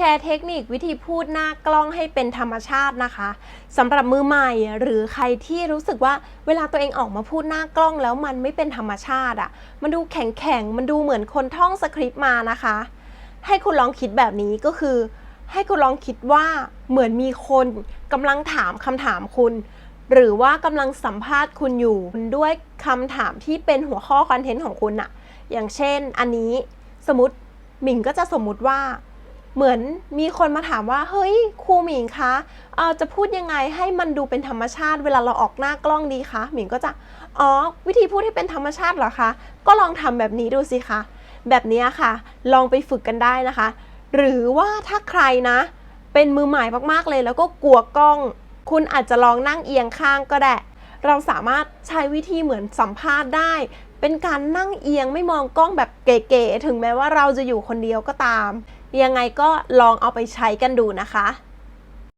แชร์เทคนิควิธีพูดหน้ากล้องให้เป็นธรรมชาตินะคะสำหรับมือใหม่หรือใครที่รู้สึกว่าเวลาตัวเองออกมาพูดหน้ากล้องแล้วมันไม่เป็นธรรมชาติอะ่ะ มันดูแข็งแข็งมันดูเหมือนคนท่องสคริปต์มานะคะ ให้คุณลองคิดแบบนี้ก็คือ ให้คุณลองคิดว่าเหมือนมีคนกำลังถามคำถามคุณ หรือว่ากำลังสัมภาษณ์คุณอยู่ด้วยคำถามที่เป็นหัวข้อคอนเทนต์ของคุณอะอย่างเช่นอันนี้สมมติหมิงก็จะสมมติว่า เหมือนมีคนมาถามว่า เฮ้ยครูหมิงคะเออจะพูดยังไงให้มันดูเป็นธรรมชาติ เวลาเราออกหน้ากล้องดีคะหมิงก็จะอ๋อวิธีพูดให้เป็นธรรมชาติเหรอคะ ก็ลองทำแบบนี้ดูสิคะแบบนี้ค่ะ ลองไปฝึกกันได้นะคะ หรือว่าถ้าใครนะ เป็นมือใหม่มากๆเลย แล้วก็กลัวกล้อง คุณอาจจะลองนั่งเอียงข้างก็ได้ เราสามารถใช้วิธีเหมือนสัมภาษณ์ได้ เป็นการนั่งเอียงไม่มองกล้องแบบเก๋ๆถึงแม้ว่าเราจะอยู่คนเดียวก็ตาม ยังไงก็ลองเอาไปใช้กันดูนะคะ